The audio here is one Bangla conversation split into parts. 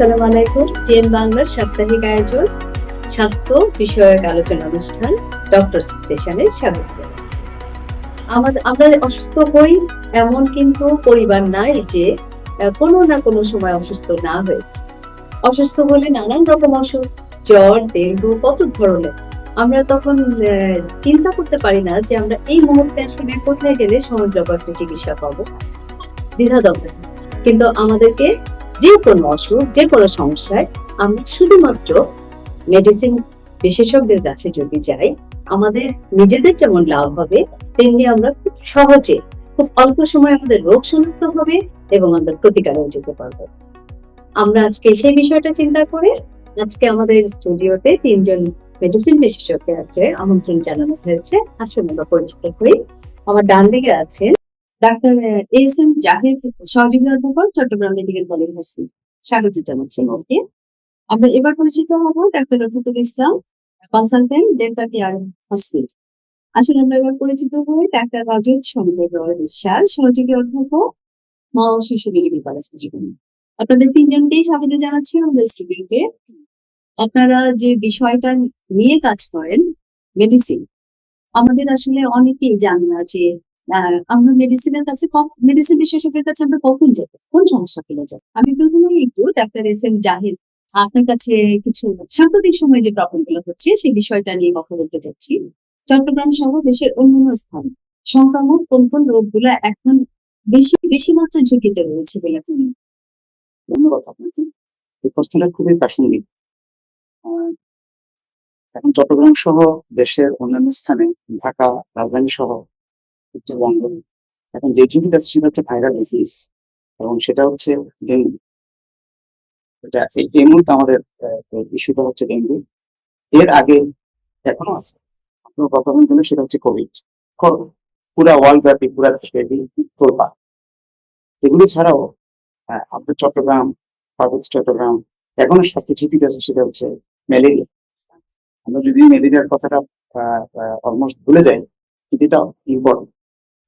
আসসালামু আলাইকুম। টিএন বাংলার সাপ্তাহিক আয়োজন, স্বাস্থ্য বিষয়ক আলোচনা অনুষ্ঠান ডক্টর স্টেশনে স্বাগত জানাচ্ছি। আমাদের আমরা অসুস্থ হই, এমন কিন্তু পরিবার নাই যে কোনো না কোনো সময় অসুস্থ না হয়েছে। অসুস্থ হলে নানান রকম অসুখ, জ্বর, ডেঙ্গু, কত ধরনের। আমরা তখন চিন্তা করতে পারি না যে আমরা এই মুহূর্তে আসলে কোথায় গেলে সহজ একটা চিকিৎসা পাবো। দ্বিধাদ্বন্দ্ব। কিন্তু আমাদেরকে যে কোনো অসুখ, যে কোনো সমস্যায় আমরা শুধুমাত্র মেডিসিন বিশেষজ্ঞের কাছে যদি যাই, আমাদের নিজেদের যেমন লাভ হবে, তেমনি আমরা খুব সহজে, খুব অল্প সময়ে আমাদের রোগ শনাক্ত হবে এবং আমরা প্রতিকারেও যেতে পারব। আমরা আজকে সেই বিষয়টা চিন্তা করে আজকে আমাদের স্টুডিওতে তিনজন মেডিসিন বিশেষজ্ঞ আছে আমন্ত্রণ জানানো হয়েছে। আসুন আমরা পরিচিত করি আমার ডান দিকে আছেন ডাক্তার এস এম জাহিদ সহযোগী অধ্যাপক চট্টগ্রাম মেডিকেল কলেজ হসপিটাল স্বাগত জানাচ্ছি ওকে আমরা এবার পরিচিত হব doctor Rafiqul Islam consultant dental care hospital আসলে আমরা এবার পরিচিত হই ডাক্তার রাজত শঙ্কর রয় বিশ্বাস, সহযোগী অধ্যাপক, মা ও শিশু মেডিকেল কলেজ জীবন আপনাদের তিনজনকেই স্বাগত জানাচ্ছি আমাদের স্টুডিওতে। আপনারা যে বিষয়টা নিয়ে কাজ করেন মেডিসিন আমাদের আসলে অনেকেই জানে না যে আমরা মেডিসিনের কাছে মেডিসিন বিশেষজ্ঞের কাছে আমরা কখন যাব? কোন সমস্যা পেলে যাব? আমি প্রথমে একটু ডাক্তার এস এম জাহিদ আপনার কাছে কিছু সাম্প্রতিক সময়ে যে প্রবলেমগুলো হচ্ছে, সেই বিষয়টা নিয়ে কথা বলতে চাচ্ছি। চট্টগ্রাম সহ দেশের অন্যান্য স্থান, সংক্রামক কোন কোন রোগগুলো এখন বেশি বেশি মাত্রায় ঝুঁকিতে রয়েছে বলে ধন্যবাদ আপনাকে। এই প্রশ্নটা খুবই প্রাসঙ্গিক। এখন চট্টগ্রাম সহ দেশের অন্যান্য স্থানে, ঢাকা, রাজধানী সহ উত্তরবঙ্গ এখন যে ঝুঁকিটা আছে সেটা হচ্ছে ভাইরাল ডিজিজ এবং সেটা হচ্ছে ডেঙ্গু এটা এই মুহূর্তে আমাদের ইস্যুটা হচ্ছে ডেঙ্গু এর আগে এখনও আছে। কথা হলো সেটা হচ্ছে কোভিড পুরা ওয়ার্ল্ড ব্যাপী, পুরা দেশব্যাপী তোলপা এগুলো ছাড়াও আমাদের চট্টগ্রাম, পার্বত্য চট্টগ্রাম, এখনও স্বাস্থ্য ঝুঁকিতে আছে, সেটা হচ্ছে ম্যালেরিয়া আমরা যদি ম্যালেরিয়ার কথাটা অলমোস্ট ভুলে যাই, কিন্তু এটা ইম্পর্টেন্ট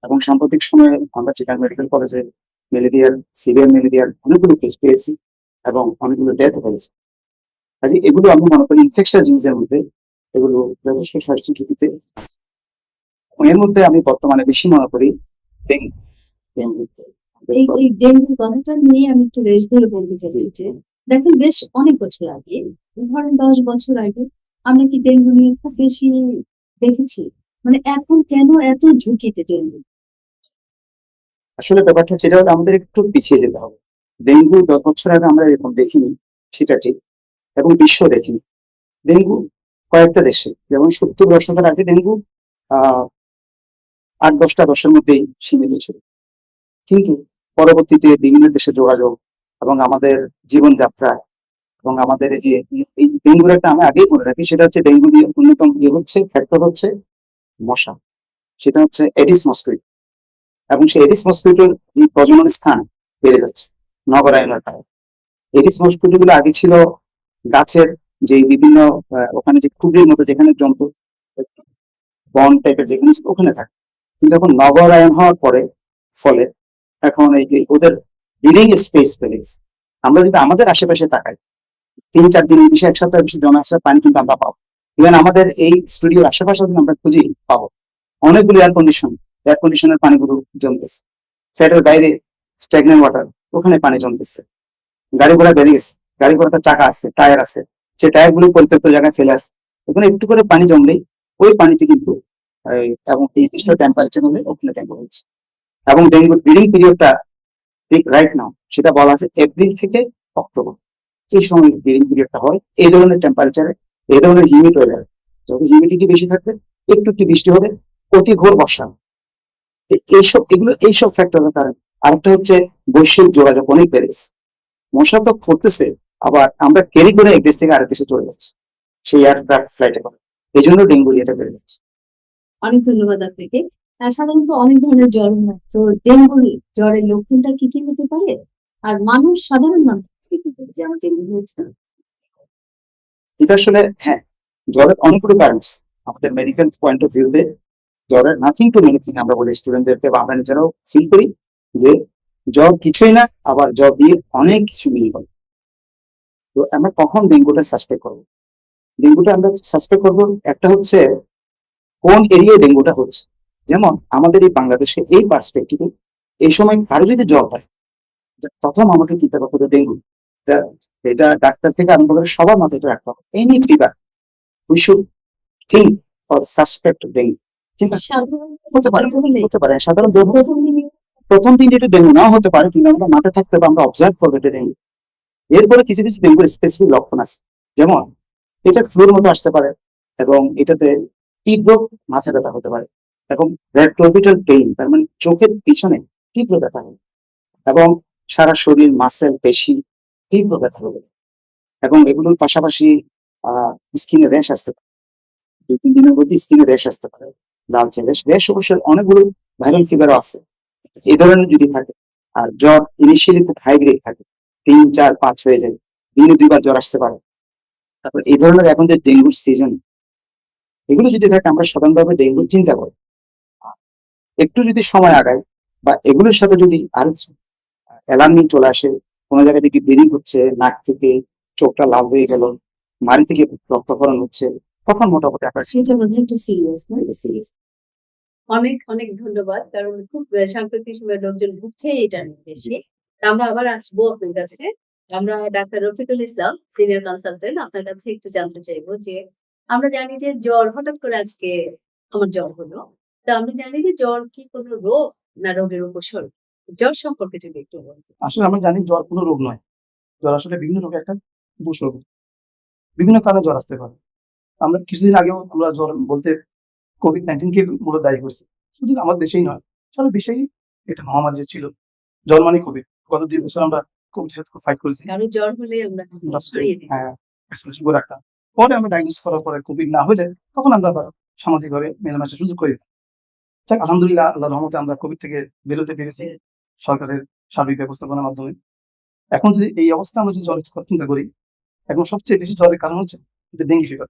এবং সাম্প্রতিক সময়ে আমরা চিটাং মেডিকেল কলেজে ম্যালেরিয়ার সিভিয়ার ম্যালেরিয়ার অনেকগুলো কেস পেয়েছি এবং অনেকগুলো ডেথ হয়েছে। কাজে এগুলো আমি মনে করি ইনফেকশন ডিজিজের মধ্যে এগুলো যথেষ্ট স্বাস্থ্য ঝুঁকিতে আছে। এর মধ্যে আমি বর্তমানে বেশি মনে করি ডেঙ্গু ডেঙ্গু এই এই ডেঙ্গু কথাটা নিয়ে আমি একটু রেশ ধরে বলতে চাচ্ছি যে দেখেন বেশ অনেক বছর আগে ধরেন দশ বছর আগে আমরা কি ডেঙ্গু নিয়ে খুব বেশি দেখেছি? মানে এখন কেন এত ঝুঁকিতে ডেঙ্গু আসলে ব্যাপারটা যেটা হলো আমাদের একটু পিছিয়ে যেতে হবে। ডেঙ্গু দশ বছর আগে আমরা এরকম দেখিনি, সেটা ঠিক, এবং বিশ্ব দেখিনি। ডেঙ্গু কয়েকটা দেশে, যেমন সত্তর দশকের আগে ডেঙ্গু আট দশটা দশের মধ্যেই সীমিত ছিল। কিন্তু পরবর্তীতে বিভিন্ন দেশে যোগাযোগ এবং আমাদের জীবনযাত্রা এবং আমাদের যে এই ডেঙ্গুর একটা আমি আগেই বলে রাখি, সেটা হচ্ছে ডেঙ্গু দিয়ে অন্যতম ইয়ে হচ্ছে ফ্যাক্টর হচ্ছে মশা। সেটা হচ্ছে এডিস মস্কুইটো এবং সেই এডিস মস্কুইটোর যে প্রজনন স্থান বেড়ে যাচ্ছে নগরায়নের কারণে এডিস মস্কুইটো গুলো আগে ছিল গাছের যে বিভিন্ন ওখানে যে খুবরির মতো যেখানে জন্তু, বন টাইপের যেখানে ওখানে থাকে। কিন্তু এখন নগরায়ন হওয়ার পরে, ফলে এখন এই যে ওদের ব্রিডিং স্পেস বেড়ে গেছে। আমরা যদি আমাদের আশেপাশে তাকাই, তিন চার দিন বেশি এক সপ্তাহ বেশি জমা আসার পানি কিন্তু আমরা পাবো। ইভেন আমাদের এই স্টুডিওর আশেপাশে আমরা খুঁজি, পাবো। অনেকগুলো এয়ার কন্ডিশন এয়ার কন্ডিশনের পানিগুলো জমতেছে। ফ্ল্যাটের বাইরে স্ট্যাগনেন্ট ওয়াটার ওখানে পানি জমতেছে। গাড়ি ঘোড়া বেড়ে গেছে। গাড়ি ঘোড়াতে চাকা আছে, টায়ার আছে। সে টায়ারগুলো পরিত্যক্ত জায়গায় ফেলে আসে ওখানে একটু করে পানি জমলেই ওই পানিতে কিন্তু এবং নির্দিষ্ট টেম্পারেচার হলে ওখানে ডেঙ্গু হচ্ছে। এবং ডেঙ্গুর ব্রিডিং পিরিয়ডটা ঠিক রাইট নাও সেটা বলা আছে এপ্রিল থেকে অক্টোবর এই সময় ব্রিডিং পিরিয়ডটা হয় এই ধরনের টেম্পারেচারে এই ধরনের হিউমিড ওয়েদার যখন হিউমিডিটি বেশি থাকবে, একটু একটু বৃষ্টি হবে অতি ঘোর বর্ষা। এইসব এগুলো এইসব ফ্যাক্টরের কারণে। আরেকটা হচ্ছে বৈশ্বিক যোগাযোগ অনেক বেড়ে গেছে। মশা তো করতেছে আবার আমরা ক্যারি করে এক দেশ থেকে আরেক দেশে চলে যাচ্ছি। সেই এয়ারক্রাফট ফ্লাইটে করে। এই জন্য ডেঙ্গু এটা বেড়ে যাচ্ছে অনেক ধন্যবাদ আপনাকে। সাধারণত অনেক ধরনের জ্বর হয়। তো ডেঙ্গু জ্বরের লক্ষণটা কি কি হতে পারে? আর মানুষ সাধারণ মানুষ এটা আসলে হ্যাঁ জ্বরের অনেকগুলো কারণ আমাদের মেডিকেল পয়েন্ট অফ ভিউতে জ্বরের নাথিং টু মেনিথিং আমরা বলি স্টুডেন্টদেরকে বা আমরা নিজেরাও ফিল করি যে জ্বর কিছুই না, আবার জ্বর দিয়ে অনেক কিছু মিল করে। তো আমরা কখন ডেঙ্গুটা সাসপেক্ট করব? ডেঙ্গুটা আমরা সাসপেক্ট করব একটা হচ্ছে কোন এরিয়ায় ডেঙ্গুটা হচ্ছে। যেমন আমাদের এই বাংলাদেশে এই পার্সপেক্টিভে এই সময় কারও যদি জ্বর হয় প্রথম আমাকে চিন্তা করতে হবে ডেঙ্গু। এটা- এটা ডাক্তার থেকে আরম্ভ করে সবার মাথায় এটা রাখতে হবে। Any fever we should think for suspect dengue. চিন্তা হতে পারে হতে পারে। সাধারণ জ্বর প্রথম দিনে প্রথম একটু ডেঙ্গু নাও হতে পারে কিন্তু আমরা মাথায় থাকতে হবে আমরা অবজার্ভ করব এটা ডেঙ্গু। এরপরে কিছু কিছু ডেঙ্গুর স্পেসিফিক লক্ষণ আছে। যেমন এটা ফ্লুর মতো আসতে পারে এবং এটাতে তীব্র মাথা ব্যথা হতে পারে এবং রেট্রোপিটাল পেইন তার মানে চোখের পিছনে তীব্র ব্যথা হবে এবং সারা শরীর মাসেল পেশি তীব্র ব্যথা হবে। এবং এগুলোর পাশাপাশি আহ স্কিনে র্যাশ আসতে পারে। দুই তিন দিনের মধ্যে স্কিনে র্যাশ আসতে পারে। লালচে র্যাশ র্যাশ অবশ্যই অনেকগুলো ভাইরাল ফিভারও আছে। এই ধরনের যদি থাকে আর জ্বর ইনিশিয়ালি খুব হাই গ্রেড থাকে তিন চার পাঁচ হয়ে যায় দিনে দুইবার জ্বর আসতে পারে। তারপর এই ধরনের এখন যে ডেঙ্গুর সিজন এগুলো যদি থাকে আমরা সাধারণভাবে ডেঙ্গুর চিন্তা করি। একটু যদি সময় আগায় বা এগুলোর সাথে যদি আর অ্যালার্মিং চলে আসে কোনো জায়গা থেকে ব্লিডিং হচ্ছে নাক থেকে চোখটা লাল হয়ে গেল মাড়ি থেকে রক্তকরণ হচ্ছে তখন মোটামুটি আপনার সিরিয়াস অনেক অনেক ধন্যবাদ। কারণ খুব সাম্প্রতিক সময়ে লোকজন ভুগছে এটা নিয়ে বেশি। আমরা আবার আসব আপনার কাছে। আমরা doctor Rafiqul Islam, senior consultant, আপনার কাছে একটু জানতে চাইব যে, আমরা জানি যে জ্বর, হঠাৎ করে আজকে আমার জ্বর হলো। তো আমরা জানি যে জ্বর কি কোনো রোগ না রোগের উপসর্গ? জ্বর সম্পর্কে যদি একটু আসলে আমরা জানি জ্বর কোনো রোগ নয়। জ্বর আসলে বিভিন্ন রোগের একটা উপসর্গ। বিভিন্ন কারণে জ্বর আসতে পারে। আমরা কিছুদিন আগেও আমরা জ্বর বলতে কোভিড নাইন্টিনকে মূলত দায়ী করছি। শুধু আমাদের দেশেই নয় সারা বিশ্বেই এটা মহামারী যে ছিল জ্বর মানে কোভিড গত দুই বছর আমরা কোভিডের সাথে ফাইট করেছি। কারও জ্বর হলে আমরা হ্যাঁ করে রাখতাম। পরে আমরা ডায়াগনোস করার পরে কোভিড না হলে তখন আমরা আবার সামাজিকভাবে মেলামেশা সুযোগ করে দিতাম। যাক আলহামদুলিল্লাহ আল্লাহ রহমতে আমরা কোভিড থেকে বেরোতে পেরেছি সরকারের সার্বিক ব্যবস্থাপনার মাধ্যমে। এখন যদি এই অবস্থা আমরা যদি জ্বরের কথা চিন্তা করি এখন সবচেয়ে বেশি জ্বরের কারণ হচ্ছে ডেঙ্গি ফিভার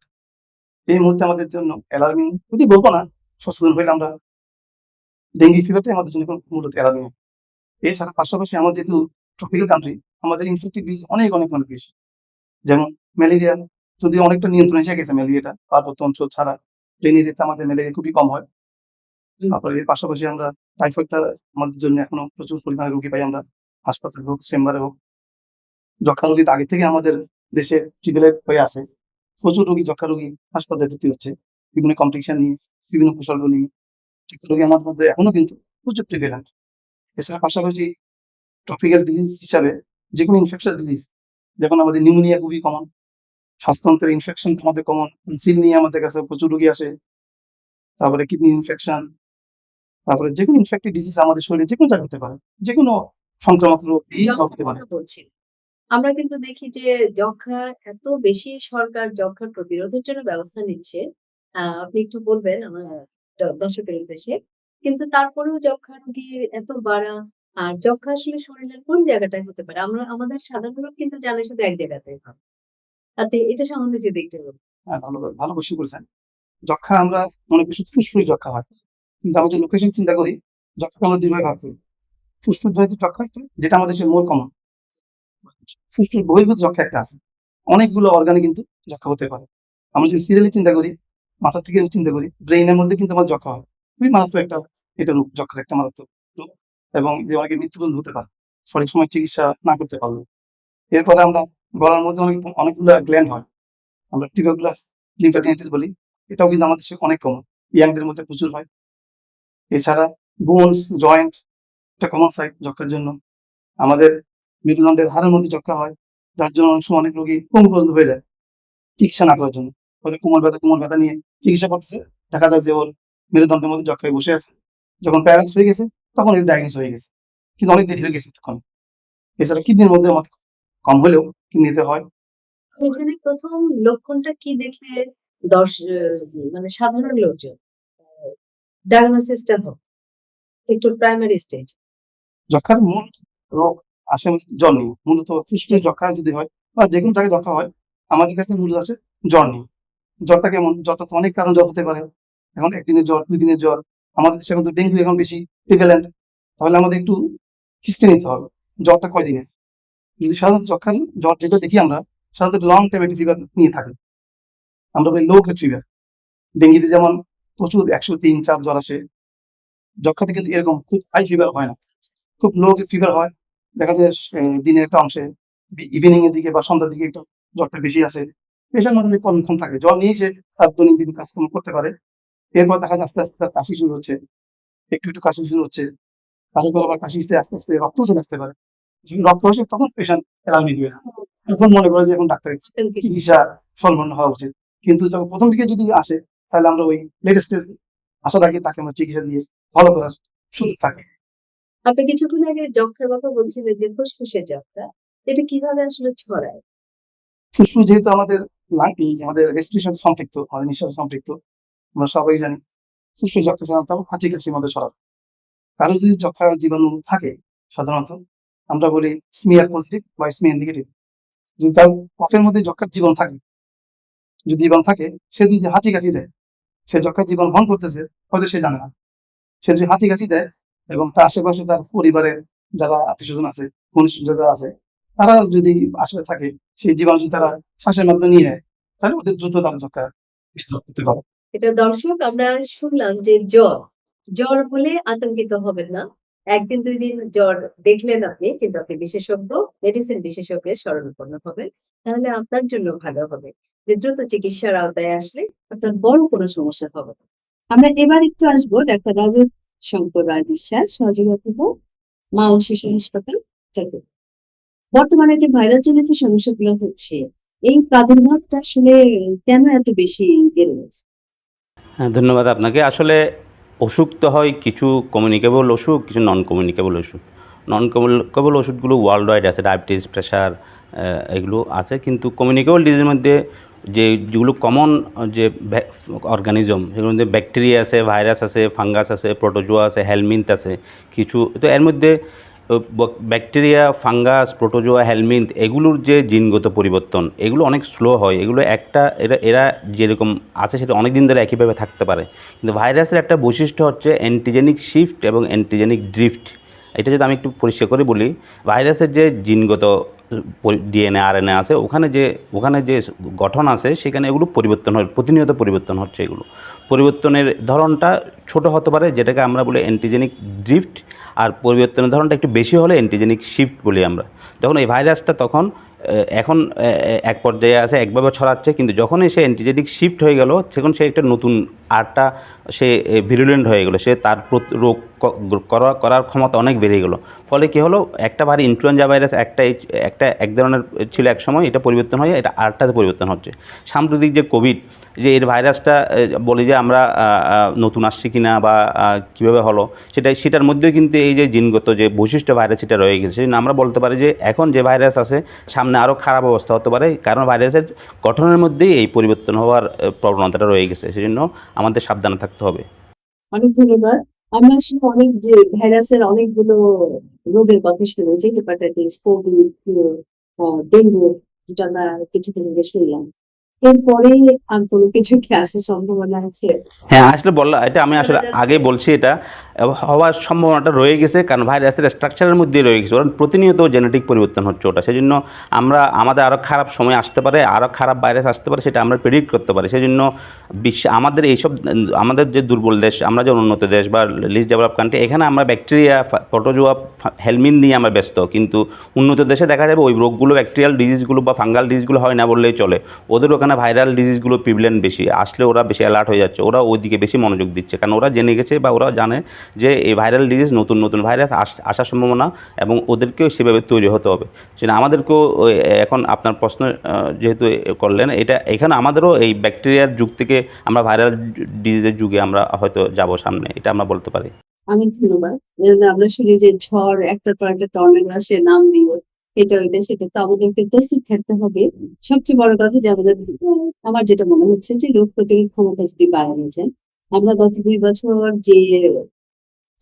এই মুহূর্তে আমাদের জন্য অ্যালার্মিং যদি বলব না সচেতন হইলে আমরা ডেঙ্গি ফিভারটাই আমাদের জন্য মূলত অ্যালার্মিং এছাড়া পাশাপাশি আমাদের যেহেতু ট্রপিক্যাল কান্ট্রি আমাদের ইনফেক্টিভ ডিজিজ অনেক অনেক অনেক বেশি। যেমন ম্যালেরিয়া যদি অনেকটা নিয়ন্ত্রণ এসে গেছে ম্যালেরিয়াটা পার্বত্য অঞ্চল ছাড়া। প্লেন এরিয়াতে আমাদের ম্যালেরিয়া খুবই কম হয়। তারপরে এর পাশাপাশি আমরা টাইফয়েডটা আমাদের জন্য এখনও প্রচুর পরিমাণে রোগী পাই আমরা। হাসপাতালে হোক চেম্বারে হোক। যক্ষা রোগী আগে থেকে আমাদের দেশে ট্রিপেলেট হয়ে আছে। প্রচুর রোগী যক্ষা রোগী হাসপাতালে ভর্তি হচ্ছে। বিভিন্ন কম্পিটিশন নিয়ে বিভিন্ন উপসর্গ নিয়ে। যক্ষা রোগী আমাদের মধ্যে এখনও কিন্তু প্রচুর প্রিভেলেন্ট এছাড়া পাশাপাশি ট্রপিক্যাল ডিজিজ হিসাবে যে কোনো ইনফেকশাস ডিজিজ যেমন আমাদের নিউমোনিয়া খুবই কমন শ্বাসতন্ত্রের ইনফেকশন আমাদের কমন সিল নিয়ে আমাদের কাছে প্রচুর রোগী আসে। তারপরে কিডনি ইনফেকশন তারপরে যে কোনো ইনফেক্টিভ ডিজিজ আমাদের শরীরে যে কোনো জায়গা হতে পারে। যে কোনো সংক্রামক রোগ হতে পারে। আমরা কিন্তু দেখি যে যক্ষা এত বেশি সরকার যক্ষার প্রতিরোধের জন্য ব্যবস্থা নিচ্ছে। আহ, আপনি একটু বলবেন আমার দর্শকের উদ্দেশ্যে। কিন্তু তারপরেও যক্ষা রোগীর এত বাড়া আর যক্ষা আসলে শরীরের কোন জায়গাটায় হতে পারে? আমরা আমাদের সাধারণ লোক কিন্তু জানে শুধু এক জায়গাতে হয়। আপনি এটা সম্বন্ধে যদি একটু বলতেন। হ্যাঁ ভালো ভালো কোশ্চেন করেছেন। যক্ষা আমরা করি শুধু ফুসফুস যক্ষা হয়। কিন্তু আমরা যে লোকেশন চিন্তা করি যক্ষাকে আমরা দুইভাবে ভাগ করি। ফুসফুস জনিত যক্ষা একটা যেটা আমাদের দেশে মোর কমন বহির্ভূত যক্ষা একটা আছে। অনেকগুলো অর্গানে কিন্তু যক্ষা হতে পারে। আমরা যদি সিরিয়ালি চিন্তা করি, মাথা থেকে চিন্তা করি ব্রেইনের মধ্যে কিন্তু আমার যক্ষা হয়। খুবই মারাত্মক একটা, এটা রূপ যক্ষার একটা মারাত্মক রূপ এবং যে অনেকে মৃত্যু পর্যন্ত হতে পারে। সঠিক সময় চিকিৎসা না করতে পারলে। এরপরে আমরা গলার মধ্যে অনেক, অনেকগুলো গ্ল্যান্ড হয়। আমরা টিউবারকুলাস লিম্ফ্যাটিনাইটিস বলি। এটাও কিন্তু আমাদের দেশে অনেক কমন ইয়াংদের মধ্যে প্রচুর হয়। এছাড়া বোনস জয়েন্ট একটা কমন সাইট যক্ষার জন্য। আমাদের মেরুদণ্ডের হাড়ের মধ্যে যক্ষা হয় যার জন্য অনেক সময় অনেক রোগী পঙ্গু পর্যন্ত হয়ে যায়। চিকিৎসা না করার জন্য। হয়তো কোমর ব্যথা কোমর ব্যথা নিয়ে চিকিৎসা করতেছে। দেখা যায় যে ওর মেরুদণ্ডের মধ্যে যক্ষায় বসে আছে। যখন প্যারাস হয়ে গেছে তখন এর ডায়াগনোস হয়ে গেছে। কিন্তু অনেক দেরি হয়ে গেছে তখন। এছাড়া কিডনির মধ্যে আমাদের কম হলেও কিডনিতে হয়। এখানে প্রথম লক্ষণটা কি দেখলে দর্শ মানে সাধারণ লোকজন ডায়াগনোসিসটা হোক একটু প্রাইমারি স্টেজ যক্ষার মূল রোগ আসে আমাদের জ্বর নিয়ে মূলত ফুসফুস যক্ষা যদি হয় বা যে কোনো জায়গায় যক্ষা হয়, আমাদের কাছে মূলত আছে জ্বর নিয়ে জ্বরটা কেমন? জ্বরটা তো অনেক কারণ জ্বর হতে পারে। এখন একদিনের জ্বর দুই দিনের জ্বর, আমাদের দেশে এখন তো ডেঙ্গু এখন বেশি প্রিভেলেন্ট তাহলে আমাদের একটু হিস্ট্রি নিতে হবে। জ্বরটা কয় দিনের যদি সাধারণত যক্ষার জ্বর যেটা দেখি আমরা, সাধারণত লং টাইম একটি ফিভার নিয়ে থাকে আমরা বলি লো গ্রেড ফিভার ডেঙ্গিতে যেমন প্রচুর একশো তিন, চার জ্বর আসে, যক্ষাতে কিন্তু এরকম খুব হাই ফিভার হয় না। খুব লো গ্রেড ফিভার হয় দেখা যায় দিনের একটা অংশে ইভিনিং এর দিকে বা সন্ধ্যার দিকে একটু জ্বরটা বেশি আসে। পেশেন্ট মোটামুটি কম থাকে। জ্বর নিয়ে সে তার দৈনন্দিন কাজকর্ম করতে পারে। এরপর দেখা যায় আস্তে আস্তে তার কাশি শুরু হচ্ছে। একটু একটু কাশি শুরু হচ্ছে। তারপর আবার কাশিতে আস্তে আস্তে রক্ত চলে আসতে পারে। যখন রক্ত আসে তখন পেশেন্ট অ্যালার্মি দিবে না তখন মনে করে যে এখন ডাক্তারের চিকিৎসা সম্পন্ন হওয়া উচিত। কিন্তু যখন প্রথম দিকে যদি আসে তাহলে আমরা ওই লেটেস্ট আসার আগে তাকে আমরা চিকিৎসা দিয়ে ভালো করার সুযোগ থাকে। আপনি কিছুক্ষণ আগে যক্ষার কথা বলছিলেন যে ফুসফুসের যক্ষা এটা কীভাবে আসলে ছড়ায়? ফুসফুস যেহেতু আমাদের আমাদের রেস্পিরেশন সম্পৃক্ত, আমাদের নিঃশ্বাস সম্পৃক্ত, আমরা সবাই জানি ফুসফুস যক্ষা সাধারণত হাঁচি কাশির মধ্যে ছড়াবে কারও যদি যক্ষা জীবাণু থাকে, সাধারণত আমরা বলি স্মিয়ার পজিটিভ বা স্মিয়ার নেগেটিভ যদি তার কফের মধ্যে যক্ষার জীবন থাকে, যদি জীবন থাকে, সে যদি হাঁচি কাশি দেয়, সে যক্ষার জীবন ভন করতেছে, হয়তো সে জানে না। সে যদি হাঁচি কাশি দেয় এবং তার আশেপাশে তার পরিবারের যারা আত্মীয় স্বজন আছে, ঘনিষ্ঠ যারা আছে, তারা যদি আশেপাশে থাকে, সেই জীবাণু যদি তারা শ্বাসের মাধ্যমে নিয়ে নেয়, তাহলে ওদের দ্রুত তার বিস্তার করতে পারে। এটা দর্শক, আমরা শুনলাম যে জ্বর জ্বর হলে আতঙ্কিত হবেন না। একদিন, দুই দিন জ্বর দেখলেন আপনি, কিন্তু আপনি বিশেষজ্ঞ মেডিসিন বিশেষজ্ঞের শরণাপন্ন হবেন। তাহলে আপনার জন্য ভালো হবে। যে দ্রুত চিকিৎসার আওতায় আসলে আপনার বড় কোনো সমস্যা হবে না। আমরা এবার একটু আসব ডাক্তার রজত শঙ্কর রায় বিশ্বাস, সহযোগিত মা ও শিশু হাসপাতাল। বর্তমানে যে ভাইরাস জনিত সমস্যাগুলো হচ্ছে, এই প্রাদুর্ভাবটা আসলে কেন এত বেশি বেড়ে হ্যাঁ ধন্যবাদ আপনাকে। আসলে অসুখ তো হয় কিছু কমিউনিকেবল অসুখ, কিছু নন কমিউনিকেবল অসুখ। নন কমিউনিকেবল ওষুধগুলো ওয়ার্ল্ড ওয়াইড আছে ডায়াবেটিস প্রেশার এগুলো আছে। কিন্তু কমিউনিকেবল ডিজিজের মধ্যে যে যেগুলো কমন যে অর্গানিজম সেগুলোর মধ্যে ব্যাকটেরিয়া আছে ভাইরাস আছে ফাঙ্গাস আছে প্রোটোজোয়া আছে হেলমিন্থ আছে, কিছু, তো এর মধ্যে ব্যাকটেরিয়া ফাঙ্গাস প্রোটোজোয়া হেলমিন্থ এগুলোর যে জিনগত পরিবর্তন, এগুলো অনেক স্লো হয়। এগুলো একটা, এরা এরা যেরকম আছে সেটা অনেক দিন ধরে একইভাবে থাকতে পারে। কিন্তু ভাইরাসের একটা বৈশিষ্ট্য হচ্ছে অ্যান্টিজেনিক শিফট এবং অ্যান্টিজেনিক ড্রিফট এটা যদি আমি একটু পরিষ্কার করে বলি ভাইরাসের যে জিনগত ডিএনএ আরএনএ আছে, ওখানে যে ওখানে যে গঠন আছে, সেখানে এগুলো পরিবর্তন হয়, প্রতিনিয়ত পরিবর্তন হচ্ছে এগুলো। পরিবর্তনের ধরনটা ছোট হতে পারে, যেটাকে আমরা বলি অ্যান্টিজেনিক ড্রিফট আর পরিবর্তনের ধরনটা একটু বেশি হলে অ্যান্টিজেনিক শিফট বলি আমরা। যখন এই ভাইরাসটা তখন এখন এক পর্যায়ে আছে একভাবে ছড়াচ্ছে, কিন্তু যখনই সে অ্যান্টিজেনিক শিফট হয়ে গেল, তখন সে একটা নতুন আরটা সে ভিরুলেন্ট হয়ে গেলো। সে তার রোগ করা- করার ক্ষমতা অনেক বেড়ে গেলো। ফলে কী হলো? একটা ভারী ইনফ্লুয়েঞ্জা ভাইরাস একটা একটা এক ধরনের ছিল এক সময় এটা পরিবর্তন হয়ে এটা আরটাতে পরিবর্তন হচ্ছে। সাম্প্রতিক যে কোভিড যে এর ভাইরাসটা বলি যে আমরা নতুন আসছি কিনা বা আহ, কীভাবে হলো সেটা সেটার মধ্যেও কিন্তু এই যে জিনগত যে বৈশিষ্ট্য ভাইরাস সেটা রয়ে গেছে। সেই জন্য আমরা বলতে পারি যে এখন যে ভাইরাস আছে সামনে আরও খারাপ অবস্থা হতে পারে কারণ ভাইরাসের গঠনের মধ্যেই এই পরিবর্তন হওয়ার প্রবণতাটা রয়ে গেছে। সেই জন্য আমাদের সাবধানে থাকতে হবে। অনেক ধন্যবাদ। আমরা আসলে অনেক যে ভাইরাসের অনেকগুলো রোগের কথা শুনেছি হেপাটাইটিস কোভিড ডেঙ্গু যেটা আমরা কিছুদিন আগে শুনলাম। এরপরে আর কোনো কিছু কি আসার সম্ভাবনা আছে? হ্যাঁ আসলে বললাম এটা আমি আসলে আগে বলছি এটা। হওয়ার সম্ভাবনাটা রয়ে গেছে, কারণ ভাইরাসের স্ট্রাকচারের মধ্যে রয়ে গেছে। ওরা প্রতিনিয়ত জেনেটিক পরিবর্তন হচ্ছে ওটা। সেই জন্য আমরা, আমাদের আরও খারাপ সময় আসতে পারে আরও খারাপ ভাইরাস আসতে পারে, সেটা আমরা প্রেডিক্ট করতে পারি। সেই জন্য বিশ্ব, আমাদের এইসব, আমাদের যে দুর্বল দেশ, আমরা যে উন্নত দেশ বা লিস্ট ডেভেলপ কান্ট্রি এখানে আমরা ব্যাকটেরিয়া প্রোটোজোয়া হেলমিন নিয়ে আমরা ব্যস্ত। কিন্তু উন্নত দেশে দেখা যাবে ওই রোগগুলো ব্যাকটেরিয়াল ডিজিজগুলো বা ফাঙ্গাল ডিজিজগুলো হয় না বললেই চলে। ওদের ওখানে ভাইরাল ডিজিজগুলো প্রিভলেন্ট বেশি। আসলে ওরা বেশি অ্যালার্ট হয়ে যাচ্ছে। ওরা ওইদিকে বেশি মনোযোগ দিচ্ছে। কারণ ওরা জেনে গেছে বা ওরা জানে যে এই ভাইরাল ডিজিজ নতুন নতুন ভাইরাস আসার সম্ভাবনা এবং ওদেরকেও সেভাবে তৈরি হতে হবে। সেটা আমাদেরকেও এখন আপনার প্রশ্ন যেহেতু করলেন, এটা এখানে আমাদেরও এই ব্যাকটেরিয়ার যুগ থেকে আমরা ভাইরাল ডিজিজের যুগে আমরা হয়তো যাব সামনে, এটা আমরা বলতে পারি। অনেক ধন্যবাদ। আমরা শুনি যে ঝড় একটার পর একটা টর্নেডো আসে, নাম দিয়ে এটা, ওইটা, সেটা, তো আমাদেরকে প্রস্তুত থাকতে হবে। সবচেয়ে বড় কথা যে আমাদের, আমার যেটা মনে হচ্ছে যে রোগ প্রতিরোধ ক্ষমতা যদি বাড়ানো যায়, আমরা গত দুই বছর যে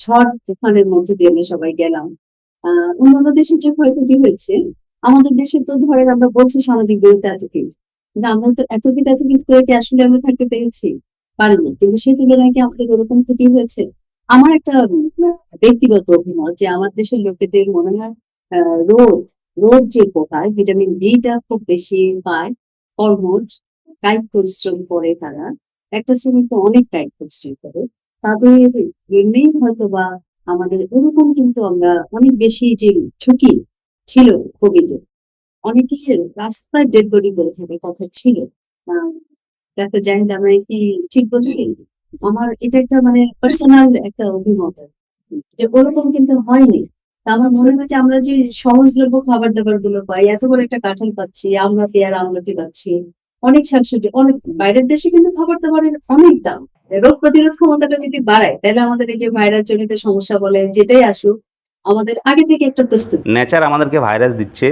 ঝড় তুফানের মধ্যে দিয়ে আমরা সবাই গেলাম। আহ অন্যান্য দেশে যে ক্ষয়ক্ষতি হয়েছে, আমাদের দেশে তো ধরেন আমরা বলছি সামাজিক দূরত্ব এত ফিট কিন্তু আমরা তো এত ফিট এত ফিট করে কি আসলে আমরা থাকতে পেরেছি? পারিনি। কিন্তু সেই তুলনায় কি আমাদের ওরকম ক্ষতি হয়েছে? আমার একটা ব্যক্তিগত অভিমত যে আমার দেশের লোকেদের মনে হয় রোদ রোদ যে পোহায়, ভিটামিন ডিটা খুব বেশি পায় কর্মজ কায়িক পরিশ্রম করে তারা। একটা শ্রেণি অনেক কায়িক পরিশ্রম করে। তাদের জন্যই হয়তো বা আমাদের ওরকম কিন্তু আমরা অনেক বেশি যে ঝুঁকি ছিল কোভিডে অনেকের রাস্তায় ডেড বডি করে থাকার কথা ছিল। ডাক্তার জাহিদ আমরা কি ঠিক বলছি? আমার এটা একটা মানে পার্সোনাল একটা অভিমত। যে ওরকম কিন্তু হয়নি। তা আমার মনে হয় যে আমরা যে সহজলভ্য খাবার দাবারগুলো পাই এত বড় একটা কাঁঠাল পাচ্ছি আমরা পেয়ারা আমলকি পাচ্ছি অনেক শাকসবজি অনেক বাইরের দেশে কিন্তু খাবার দাবারের অনেক দাম। রোগ প্রতিরোধ ক্ষমতাটা যদি বাড়ায় তাহলে আমাদের এই যে ভাইরাস জনিত সমস্যা বলে যেটাই আসুক আমাদের আগে থেকে একটা প্রস্তুতি। নেচার আমাদেরকে ভাইরাস দিচ্ছে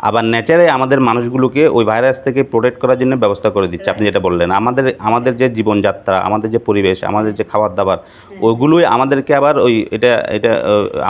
আবার নেচারে আমাদের মানুষগুলোকে ওই ভাইরাস থেকে প্রোটেক্ট করার জন্য ব্যবস্থা করে দিচ্ছে আপনি যেটা বললেন। আমাদের আমাদের যে জীবনযাত্রা আমাদের যে পরিবেশ আমাদের যে খাবার দাবার ওইগুলোই আমাদেরকে আবার ওই এটা এটা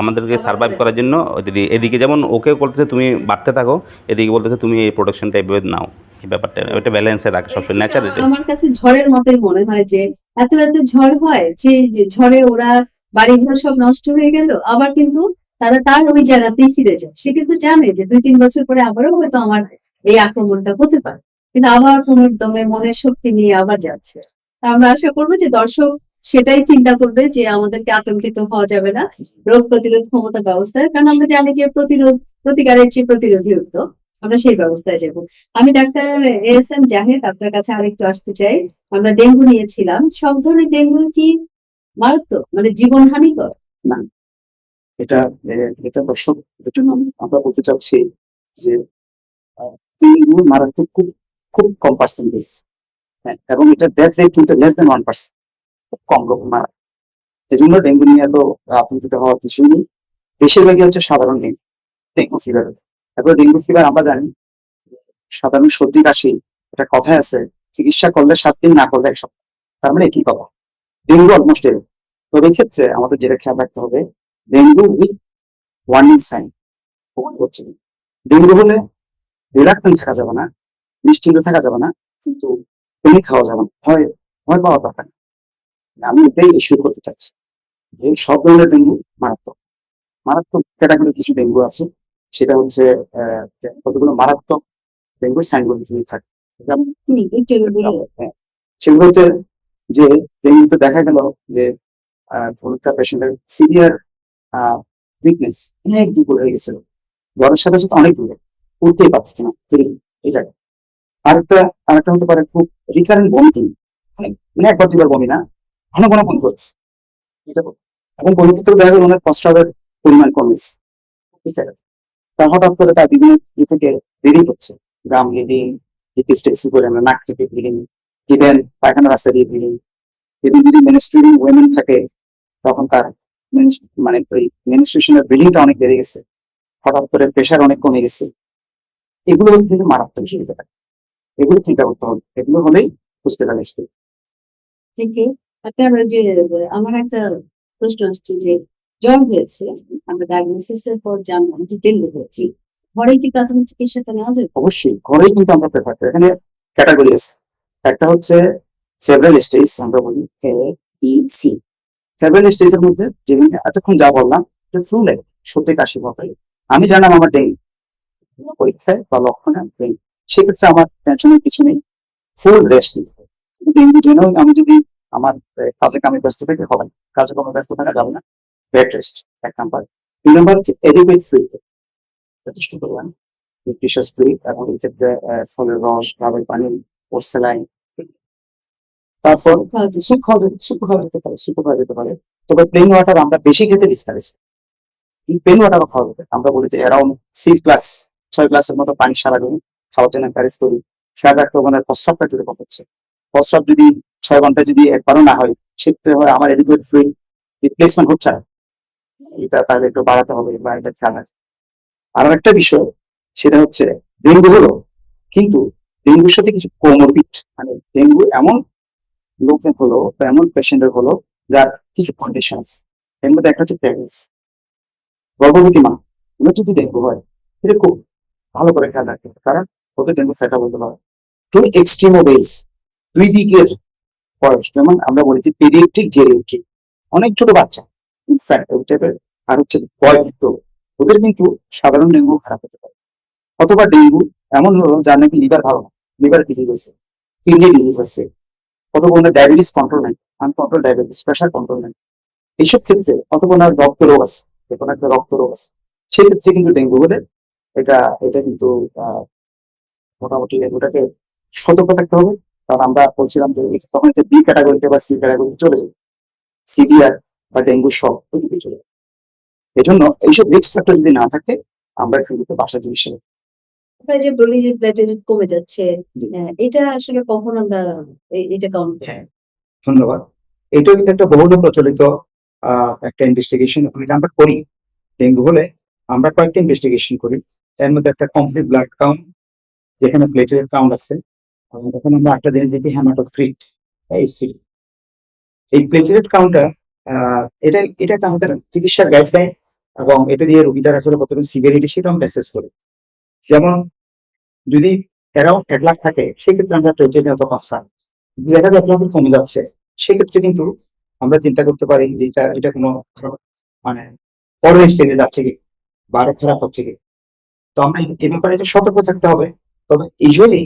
আমাদেরকে সার্ভাইভ করার জন্য যদি এদিকে যেমন ওকে বলতেছে তুমি বাড়তে থাকো। এদিকে বলতেছে তুমি এই প্রোটেকশনটা এভাবে নাও। এই ব্যাপারটা? এটা ব্যালেন্সে রাখে সবসময় নেচার আমার কাছে ঝড়ের মতোই মনে হয় যে এত এত ঝড় হয় যে যে ঝড়ে ওরা বাড়ি ঘর সব নষ্ট হয়ে গেল আবার কিন্তু তারা তার ওই জায়গাতেই ফিরে যায়। সে কিন্তু জানে যে দুই তিন বছর পরে আবারও হয়তো আমার এই আক্রমণটা হতে পারে। কিন্তু আবার পুনর্দমে মনের শক্তি নিয়ে আবার যাচ্ছে। তা আমরা আশা করব যে দর্শক সেটাই চিন্তা করবে যে আমাদেরকে আতঙ্কিত হওয়া যাবে না রোগ প্রতিরোধ ক্ষমতা ব্যবস্থার কারণ আমরা জানি যে প্রতিরোধ প্রতিকারের চেয়ে প্রতিরোধী উত্তম। আমরা সেই ব্যবস্থায় যাব। আমি ডাক্তার এস এম জাহেদ আপনার কাছে আরেকটু আসতে চাই। আমরা ডেঙ্গু নিয়েছিলাম। সব ধরনের ডেঙ্গু কি মারাত্মক? মানে জীবনহানিকর? এটা এ, এটা দর্শকদের জন্য আমরা বলতে চাচ্ছি যে ডেঙ্গু মারাত্মক খুব খুব কম পার্সেন্টেজ হ্যাঁ এবং এটা ডেথ রেট কিন্তু লেস দেন ওয়ান পার্সেন্ট খুব কম রকম মারা। এই জন্য ডেঙ্গু নিয়ে এত আতঙ্কিত হওয়ার কিছুই নেই। বেশিরভাগই হচ্ছে সাধারণ ডেঙ্গু ডেঙ্গু ফিভার তারপরে ডেঙ্গু ফিভার, আমরা জানি, সাধারণ সর্দি, কাশি, একটা কথাই আছে, চিকিৎসা করলে সাত দিন না করলে এক সপ্তাহ। তার মানে একই কথা। ডেঙ্গু অলমোস্ট এর তবে ক্ষেত্রে আমাদের যেটা খেয়াল রাখতে হবে, ডেঙ্গু উইথ ওয়ার্নিং সাইন হচ্ছে ডেঙ্গু হলে রিলাক্টেন্ট থাকা যাবে না, নিশ্চিন্ত থাকা যাবে না, কিন্তু পেনি খাওয়া যাবে না। ভয় ভয় পাওয়া দরকার নেই। আমি এটাই ইস্যু করতে চাচ্ছি যে সব ধরনের ডেঙ্গু মারাত্মক। মারাত্মক ক্যাটাগরি কিছু ডেঙ্গু আছে। সেটা হচ্ছে কতগুলো মারাত্মক ডেঙ্গুর সাইনগুলো থাকে। হ্যাঁ সেগুলো হচ্ছে যে ডেঙ্গুতে দেখা গেল যে আহ, কোনো একটা পেশেন্টের সিভিয়ার উইকনেস অনেক দুপুর হয়ে গেছিল। জ্বরের সাথে সাথে অনেক দূরে উঠতেই পারছে না এটা আরেকটা আরেকটা হতে পারে খুব রিকারেন্ট বমিটিং অনেক মানে একবার দুবার বমি না ঘন ঘন বমি করছে এটা এবং বমি ক্ষেত্রে দেখা গেল অনেক প্রস্রাবের পরিমাণ কমেছে। ঠিক আছে? হঠাৎ করে তার বিভিন্ন ইয়ে থেকে ব্লিডিং হচ্ছে গ্রাম হিপিস্টেক্সি করে নাক থেকে ইভেন পায়খানা রাস্তা দিয়ে ব্লিডিং এবং যদি মেনস্ট্রিং ওয়েমেন থাকে, তখন তার মানে ওই মেনস্ট্রেশনের ব্লিডিংটা অনেক বেড়ে গেছে। হঠাৎ করে প্রেশার অনেক কমে গেছে। এগুলো কিন্তু মারাত্মক সুবিধা এগুলো চিন্তা করতে হবে। এগুলো হলেই হসপিটালাইজ থেকে আপনার যে, আমার একটা প্রশ্ন আসছে যে জ্বর হয়েছে, আমরা ডায়াগনোসিস এর পর জানলাম যে ডেঙ্গু হয়েছে ঘরে কি প্রাথমিক চিকিৎসাটা নেওয়া যায়? অবশ্যই, ঘরেই কিন্তু আমরা প্রেফার করি। এখানে ক্যাটাগরি আছে। একটা হচ্ছে ফেভারেল স্টেজ আমরা বলি এ বি সি ফেভারেল স্টেজের মধ্যে যেখানে এতক্ষণ যা বললাম যে ফ্লু লাইক সত্যি কাশি হবে আমি জানলাম আমার ডেঙ্গু পরীক্ষায় বা লক্ষণে ডেঙ্গু সেক্ষেত্রে আমার টেনশনের কিছু নেই। ফুল রেস্ট নিতে হবে। ডেঙ্গু জন্য আমি যদি আমার কাজে কামে ব্যস্ত থেকে হবে কাজে কামে ব্যস্ত থাকা যাবে না। বেড রেস্ট এক নাম্বার দুই নাম্বার হচ্ছে এডুকেট ফ্রি যথেষ্ট পরিমাণে। নিউট্রিশাস ফ্রি এবং এই ক্ষেত্রে আহ, ফলের রস ডাবের পানি পোর্সেলাইন তারপর খাওয়া খাওয়া যেতে খাওয়া যেতে পারে স্যুপ খাওয়া যেতে পারে। তবে প্লেন ওয়াটার আমরা বেশি খেতে ডিসকারেজ প্লেন ওয়াটারও খাওয়া যেতে আমরা বলি যে অ্যারাউন্ড সিক্স গ্লাস ছয় গ্লাসের মতো পানি সারাদিন খাওয়ার জন্য এনকারেজ করি। খেয়াল রাখতে হবে প্রস্রাবটা কীরকম হচ্ছে। প্রস্রাব যদি ছয় ঘণ্টা যদি একবারও না হয় সেক্ষেত্রে হয় আমার এডিকুয়েট ফ্লুইড রিপ্লেসমেন্ট হচ্ছে না। এটা তাহলে একটু বাড়াতে হবে বা এটা খেয়াল রাখতে আর একটা বিষয়, সেটা হচ্ছে ডেঙ্গু হলো, কিন্তু ডেঙ্গুর সাথে কিছু কোমরবিট মানে ডেঙ্গু এমন লোকের হলো বা এমন পেশেন্টের হলো যার কিছু কন্ডিশন এর মধ্যে একটা হচ্ছে প্রেগনেন্সি গর্ভবতী মা, ওদের যদি ডেঙ্গু হয়, এটা খুব ভালো করে খেয়াল রাখতে হবে, কারণ ওদের ডেঙ্গু ফেটা বলতে পারে। টু এক্সট্রিম ওবেজ দুই দিকের বয়স, যেমন আমরা বলি যে পেডিয়াট্রিক জেরিয়াট্রিক অনেক ছোট বাচ্চা ইনফ্যাক্ট ওই টাইপের আর হচ্ছে বয়বৃদ্ধ ওদের কিন্তু সাধারণ ডেঙ্গু খারাপ হতে পারে। অথবা ডেঙ্গু এমন হলো যার নাকি লিভার ভালো লিভার ডিজিজ আছে কিডনি ডিজিজ আছে অথবা ওনার ডায়াবেটিস কন্ট্রোল নাই আনকন্ট্রোল ডায়াবেটিস প্রেশার কন্ট্রোল নাই। এইসব ক্ষেত্রে অথবা ওনার রক্ত রোগ আছে কোনো একটা রক্ত রোগ আছে সেক্ষেত্রে কিন্তু ডেঙ্গু হলে এটা এটা কিন্তু মোটামুটি ওটাকে সতর্ক থাকতে হবে। কারণ আমরা বলছিলাম যে তখন একটা বি ক্যাটাগরিতে বা সি ক্যাটাগরিতে চলে যাবে। সিভিয়ার বা ডেঙ্গু সব ওইদিকে চলে যাবে এজন্য এইসব রিস্ক ফ্যাক্টর যদি না থাকে আমরা কিন্তু বাসা চিকিৎসা। আপনারা যে বলি যে প্লেটেলেট কমে যাচ্ছে জি। এটা আসলে কখন আমরা এটা কাউন্ট হ্যাঁ ধন্যবাদ। এটাও কিন্তু একটা বহুল প্রচলিত একটা ইনভেস্টিগেশন এটা আমরা করি। ডেঙ্গু হলে আমরা কয়েকটা ইনভেস্টিগেশন করি। এর মধ্যে একটা কমপ্লিট ব্লাড কাউন্ট যেখানে প্লেটের কাউন্ট আছে। তখন আমরা একটা জিনিস দেখি হ্যামাটোক্রিট এইসি এই প্লেটেলেট কাউন্টটা এটা এটা একটা আমাদের চিকিৎসার গাইডলাইন এবং এটা দিয়ে রোগীটার আসলে কতটুকু সিভিয়ারিটি সেটা আমরা অ্যাসেস করি। যেমন যদি অ্যারাউন্ড এক লাখ থাকে সেক্ষেত্রে আমরা প্লেটেলেট অত কনসার্ন দেখা যায় আপনার কমে যাচ্ছে সেক্ষেত্রে কিন্তু আমরা চিন্তা করতে পারি যে এটা এটা কোনো মানে পরের স্টেজে যাচ্ছে কি বা আরও খারাপ হচ্ছে কি। তো আমরা এই ব্যাপারে এটা সতর্ক থাকতে হবে। তবে ইউজুয়ালি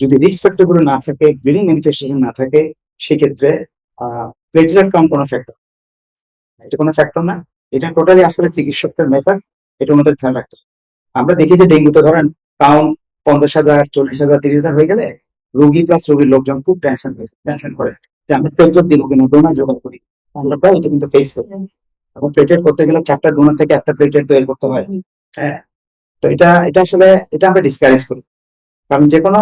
যদি রিস্ক ফ্যাক্টরগুলো না থাকে ব্লিডিং ম্যানিফেস্টেশন না থাকে সেক্ষেত্রে প্লেটলেট কাউন্ট কোনো ফ্যাক্টর এটা কোনো ফ্যাক্টর না। এটা টোটালি আসলে চিকিৎসকের ম্যাটার এটা আমাদের খেয়াল রাখতে আমরা দেখি যে ডেঙ্গুতে ধরেন কাউন্ট পঞ্চাশ হাজার, চল্লিশ হাজার, তিরিশ হাজার হয়ে গেলে রোগী প্লাস রোগীর লোকজন খুব টেনশন টেনশন করে। যে আমরা প্লেটলেট দিব কিনা ডোনার জোগাড় করি। আমরা প্রায় এটা কিন্তু ফেস করি করতে গেলে চারটা ডোনার থেকে একটা প্লেটের তৈরি করতে হয়। হ্যাঁ? তো এটা এটা আসলে, এটা আমরা ডিসকারেজ করি। কারণ যে কোনো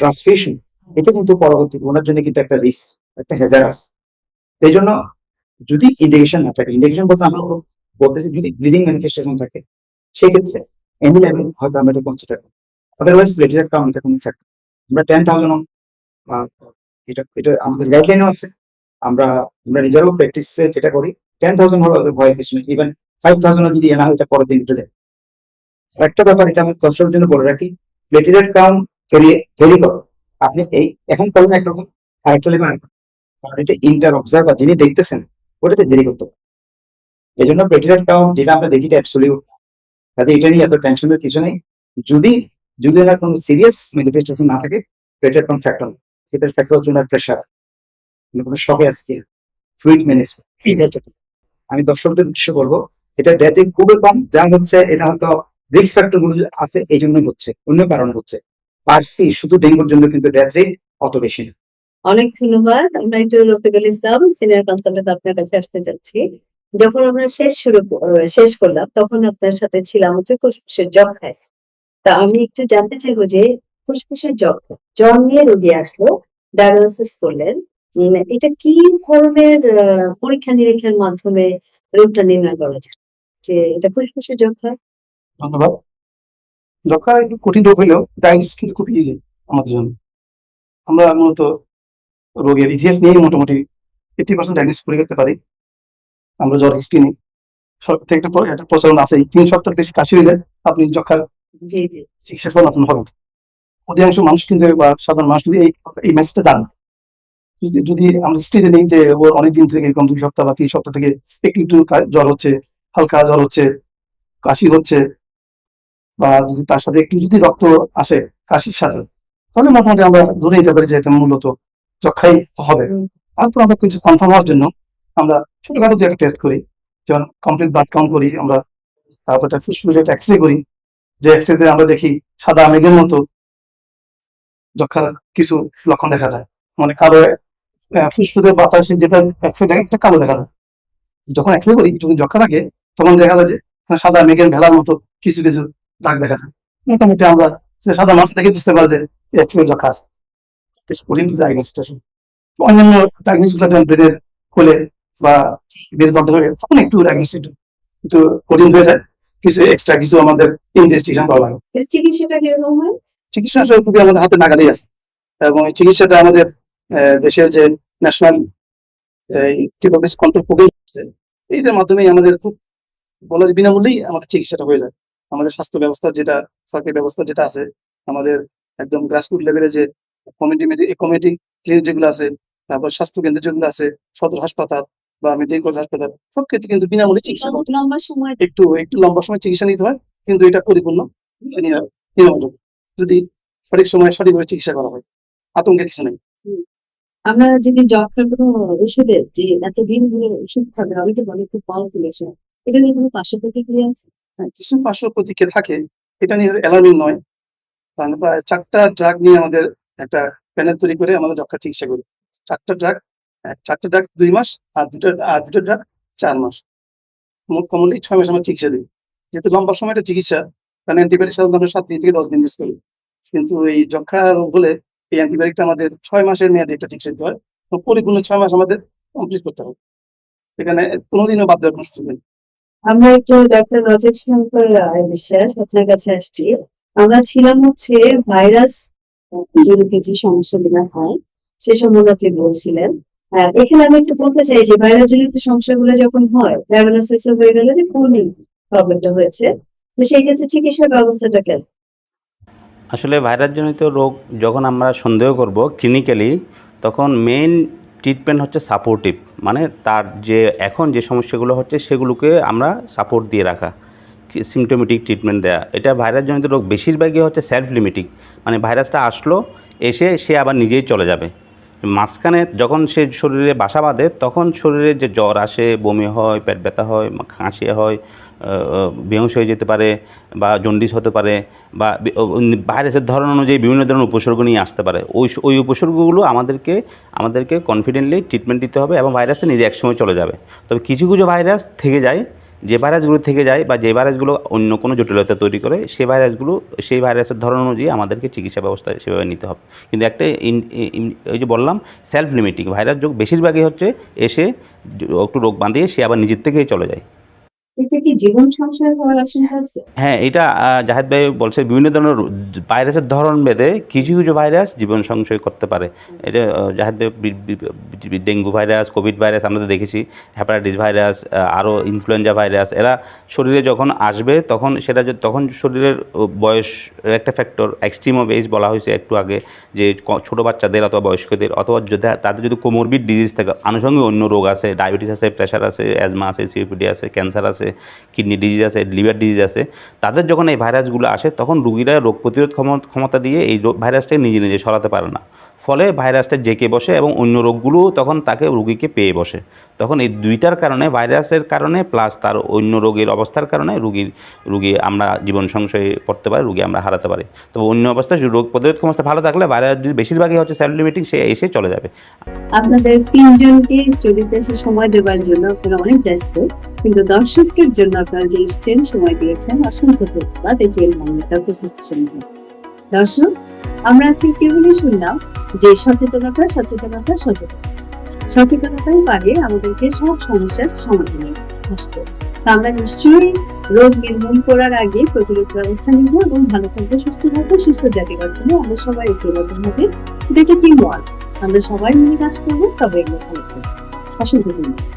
ট্রান্সফিউশন এটা কিন্তু পরবর্তী, ওনার জন্য কিন্তু একটা রিস্ক একটা হেজারাস সেই জন্য যদি ইন্ডিকেশন না থাকে ইন্ডিকেশন বলতে আমরা বলতেছি যদি ব্লিডিং ম্যানিফেস্টেশন থাকে, সেক্ষেত্রে এনি লেভেল হয়তো আমরা এটা কনসিডার করি আদারওয়াইজ প্লেটের এটা কোনো ফ্যাক্টর আমরা টেন থাউজেন্ড এটা এটা আমাদের গাইডলাইনও আছে। আমরা আমরা নিজেরাও প্র্যাকটিসে যেটা করি টেন থাউজেন্ড হলো ভয় কিছু নেই। ইভেন ফাইভ থাউজেন্ড যদি এনা হয় পরের দিন উঠে যায়। একটা ব্যাপার এটা আমি দর্শকের জন্য বলে রাখি প্লেটেলেট কাউন্ট ভেরি ভেরি করো। আপনি এই, এখন করবেন একরকম, আরেকটা লেভেল এটা ইন্টার অবজার্ভার যিনি দেখতেছেন ওটাতে দেরি করতে হবে। এই জন্য প্লেটেলেট কাউন্ট যেটা আমরা দেখি অ্যাবসলিউট কাজে এটা নিয়ে এত টেনশনের কিছু নেই। যদি যদি না কোনো সিরিয়াস ম্যানিফেস্টেশন না থাকে প্লেটেলেট কাউন্ট ফ্যাক্টর সেটার ফ্যাক্টর হচ্ছে ওনার প্রেশার কোনো শকে আছে ফ্লুইড ম্যানেজমেন্ট আমি দর্শকদের উদ্দেশ্য করব এটা ডেথে খুবই কম। যা হচ্ছে এটা হয়তো রিস্ক ফ্যাক্টরগুলো আছে এই জন্যই হচ্ছে। অন্য কারণ হচ্ছে। পারসি শুধু ডেঙ্গুর জন্য কিন্তু ডেথ রেট অত বেশি না। অনেক ধন্যবাদ। আমরা একটু রফিকুল ইসলাম সিনিয়র কনসালটেন্ট আপনার কাছে আসতে যাচ্ছি। যখন আমরা শেষ শুরু শেষ করলাম, তখন আপনার সাথে ছিলাম হচ্ছে ফুসফুসের যক্ষায় তা আমি একটু জানতে চাইব যে ফুসফুসের যক্ষা জ্বর নিয়ে রোগী আসলো ডায়াগনোসিস করলেন। এটা কি ধরনের পরীক্ষা নিরীক্ষার মাধ্যমে রোগটা নির্ণয় করা যায়? যে এটা ফুসফুসের যক্ষা ধন্যবাদ। যক্ষা একটু কঠিন রোগ হলেও ডায়াগনোস কিন্তু খুব ইজি আমাদের জন্য। আমরা মূলত রোগের ইতিহাস নিয়ে মোটামুটি এইটি পার্সেন্ট ডায়াগনোস করে করতে পারি। আমরা জ্বর হিস্ট্রি নিই। সরকার থেকে একটা একটা প্রচলন আছে তিন সপ্তাহ বেশি কাশি হলে আপনি যক্ষার চিকিৎসা করান আপনার হবে অধিকাংশ মানুষ কিন্তু বা সাধারণ মানুষ কিন্তু এই এই মেসেজটা জানে। যদি যদি আমরা হিস্ট্রিতে নিই যে ওর অনেক দিন থেকে এরকম দুই সপ্তাহ বা তিন সপ্তাহ থেকে একটু একটু জ্বর হচ্ছে হালকা জ্বর হচ্ছে কাশি হচ্ছে বা যদি তার সাথে একটু যদি রক্ত আসে কাশির সাথে তাহলে মোটামুটি আমরা ধরে নিতে পারি যে এটা মূলত যক্ষাই হবে। তারপর আমরা কিছু কনফার্ম হওয়ার জন্য আমরা ছোটখাটো একটা টেস্ট করি। যেমন কমপ্লিট ব্লাড কাউন্ট করি, আমরা তারপর একটা ফুসফুসে একটা এক্সরে করি। যে এক্সরেতে আমরা দেখি সাদা মেঘের মতো যক্ষার কিছু লক্ষণ দেখা যায়। মানে কালো ফুসফুসের বাতাসে যেটা এক্সরে দেখে একটা কালো দেখা যায়। যখন এক্সরে করি, যখন যক্ষা থাকে, তখন দেখা যায় যে মানে সাদা মেঘের ভেলার মতো কিছু কিছু দাগ দেখা যায়। মোটামুটি আমরা সাদা মাছ দেখে বুঝতে পারি যে এক্স রে যক্ষা আছে। অন্যান্যগুলো যেমন ব্রেনের কোলে বা ব্রেনের তখন একটু ডায়াগনোসিস একটু কঠিন হয়ে যায়। কিছু এক্সট্রা কিছু আমাদের ইনভেস্টিগেশন করা লাগে। চিকিৎসাটা কীরকম হয়? চিকিৎসা আসলে খুবই আমাদের হাতে নাগালেই আছে। এবং এই চিকিৎসাটা আমাদের আহ, দেশের যে ন্যাশনাল টিউবারকুলোসিস কন্ট্রোল প্রোগ্রাম আছে এইটার মাধ্যমেই আমাদের খুব বলা যায় বিনামূল্যেই আমাদের চিকিৎসাটা হয়ে যায়। আমাদের স্বাস্থ্য ব্যবস্থা যেটা সরকারি ব্যবস্থা যেটা আছে আমাদের একদম গ্রাসরুট লেভেলে যে কমিটি কমিটি ক্লিনিক যেগুলো আছে তারপর স্বাস্থ্য কেন্দ্র যেগুলো আছে সদর হাসপাতাল বা মেডিকেল হাসপাতাল সব ক্ষেত্রে কিন্তু বিনামূল্যে চিকিৎসা একটু একটু লম্বা সময় চিকিৎসা নিতে হয় কিন্তু এটা পরিপূর্ণ যদি সঠিক সময়ে সঠিকভাবে চিকিৎসা করা হয় আতঙ্কের কিছু নেই। আমরা যদি যক্ষার কোনো ওষুধের যে এতদিন ধরে ওষুধ খাবে অনেকে বলে খুব পাওয়ারফুল এসব এটা নিয়ে কোনো পার্শ্ব প্রতিক্রিয়া আছে? হ্যাঁ, কিছু পার্শ্ব প্রতিক্রিয়া থাকে। এটা নিয়ে অ্যালার্মিং নয়। আমরা প্রায় চারটা ড্রাগ নিয়ে আমাদের একটা প্যানেল তৈরি করে আমাদের যক্ষা চিকিৎসা করি। চারটা ড্রাগ চারটা ড্রাগ দুই মাস, আর দুটো আর দুটো ড্রাগ চার মাস। কমলি ছয় মাস আমরা চিকিৎসা দিই। যেহেতু লম্বা সময়টা চিকিৎসা কারণ অ্যান্টিবায়োটিক সাধারণত আমরা সাত দিন থেকে দশ দিন ইউজ করি। কিন্তু এই যক্ষা রোগ হলে এই অ্যান্টিবায়োটিকটা আমাদের ছয় মাসের মেয়াদে একটা চিকিৎসা দিতে হয়। পরিপূর্ণ ছয় মাস আমাদের কমপ্লিট করতে হবে। এখানে কোনোদিনও বাদ দেওয়ার কোনো সুযোগ নেই। আমরা একটু ডাক্তার রজত শঙ্কর বিশ্বাস আপনার কাছে আসছি। আমরা ছিলাম হচ্ছে ভাইরাস জনিত যে সমস্যাগুলো হয়। সে সম্বন্ধে আপনি বলছিলেন। এখানে আমি একটু বলতে চাই যে ভাইরাস সমস্যাগুলো যখন হয় ডায়াগনোসিস হয়ে গেল যে কোন প্রবলেমটা হয়েছে, তো সেই ক্ষেত্রে চিকিৎসা ব্যবস্থাটা কেন আসলে ভাইরাসজনিত রোগ যখন আমরা সন্দেহ করব ক্লিনিক্যালি তখন মেইন ট্রিটমেন্ট হচ্ছে সাপোর্টিভ মানে তার যে এখন যে সমস্যাগুলো হচ্ছে সেগুলোকে আমরা সাপোর্ট দিয়ে রাখা সিমটোমেটিক ট্রিটমেন্ট দেওয়া এটা ভাইরাসজনিত রোগ, বেশিরভাগই হচ্ছে সেলফ লিমিটিং মানে ভাইরাসটা আসলো, এসে সে আবার নিজেই চলে যাবে। মাঝখানে যখন সে শরীরে বাসা বাঁধে, তখন শরীরে যে জ্বর আসে, বমি হয়, পেট ব্যথা হয় কাশি হয় বেহুশ হয়ে যেতে পারে বা জন্ডিস হতে পারে বা ভাইরাসের ধরন অনুযায়ী বিভিন্ন ধরনের উপসর্গ নিয়ে আসতে পারে। ওই ওই উপসর্গগুলো আমাদেরকে আমাদেরকে কনফিডেন্টলি ট্রিটমেন্ট দিতে হবে এবং ভাইরাসটা নিজে একসময় চলে যাবে। তবে কিছু কিছু ভাইরাস থেকে যায় যে ভাইরাসগুলো থেকে যায় বা যে ভাইরাসগুলো অন্য কোনো জটিলতা তৈরি করে, সে ভাইরাসগুলো সেই ভাইরাসের ধরন অনুযায়ী আমাদেরকে চিকিৎসা ব্যবস্থা সেভাবে নিতে হবে। কিন্তু একটা ওই যে বললাম সেলফ লিমিটিং ভাইরাস যোগ বেশিরভাগই হচ্ছে এসে একটু রোগ বাঁধিয়ে সে আবার নিজের থেকেই চলে যায়। এতে কি জীবন সংশয় হওয়ার আশঙ্কা আছে? হ্যাঁ এটা জাহেদ ভাই বলছে বিভিন্ন ধরনের ভাইরাসের ধরন ভেদে কিছু কিছু ভাইরাস জীবন সংশয় করতে পারে। এটা জাহেদ ভাই ডেঙ্গু ভাইরাস, কোভিড ভাইরাস আমরা তো দেখেছি হ্যাপাটাইটিস ভাইরাস আরও ইনফ্লুয়েঞ্জা ভাইরাস, এরা শরীরে যখন আসবে তখন সেটা তখন শরীরের বয়স একটা ফ্যাক্টর এক্সট্রিম অফ এজ বলা হয়েছে একটু আগে, যে ছোট বাচ্চাদের অথবা বয়স্কদের, অথবা যদি, তাদের যদি কোমরবিড ডিজিজ থাকে, আনুষঙ্গিক অন্য রোগ আছে ডায়াবেটিস আছে প্রেশার আছে অ্যাজমা আছে সিওপিডি আছে ক্যান্সার আছে কিডনি ডিজিজ আছে লিভার ডিজিজ আছে, তাদের যখন এই ভাইরাসগুলো আসে, তখন রুগীরা রোগ প্রতিরোধ ক্ষম- ক্ষমতা দিয়ে এই ভাইরাসটাকে নিজে নিজে সরাতে পারে না। ফলে ভাইরাসটা জেকে বসে এবং অন্য রোগগুলো তখন তাকে রুগীকে পেয়ে বসে। তখন এই দুইটার কারণে, ভাইরাসের কারণে প্লাস তার অন্য রোগের অবস্থার কারণে রুগীর, রুগী আমরা জীবন সংশয়ে পড়তে পারি, রুগী আমরা হারাতে পারি। তবে অন্য অবস্থায় রোগ প্রতিরোধ ক্ষমতা ভালো থাকলে ভাইরাস যদি বেশিরভাগই হচ্ছে সেলফ লিমিটিং সে এসে চলে যাবে। আপনাদের তিনজনকে স্টুডিওতে এসে সময় দেওয়ার জন্য আপনারা অনেক ব্যস্ত, কিন্তু দর্শকের জন্য আপনারা যে এসছেন সময় দিয়েছেন, অসংখ্য ধন্যবাদ। এটি ডক্টর স্টেশন দর্শক, আমরা আজকে কেবলই শুনলাম? যে সচেতনতা সচেতনতা, সচেতন। সচেতনতাই পারে আমাদেরকে সব সমস্যার সমাধানে আসতে। আমরা নিশ্চয়ই রোগ নির্মূল করার আগে প্রতিরোধ ব্যবস্থা নিব এবং ভালো থাকব, সুস্থ থাকব, সুস্থ জাতি গঠনে আমরা সবাই ঐক্যবদ্ধ হবে। এটা একটা টিম ওয়ার্ক আমরা সবাই মিলে কাজ করব, তবে এগুলো ভালো থাকবে। অসংখ্য ধন্যবাদ।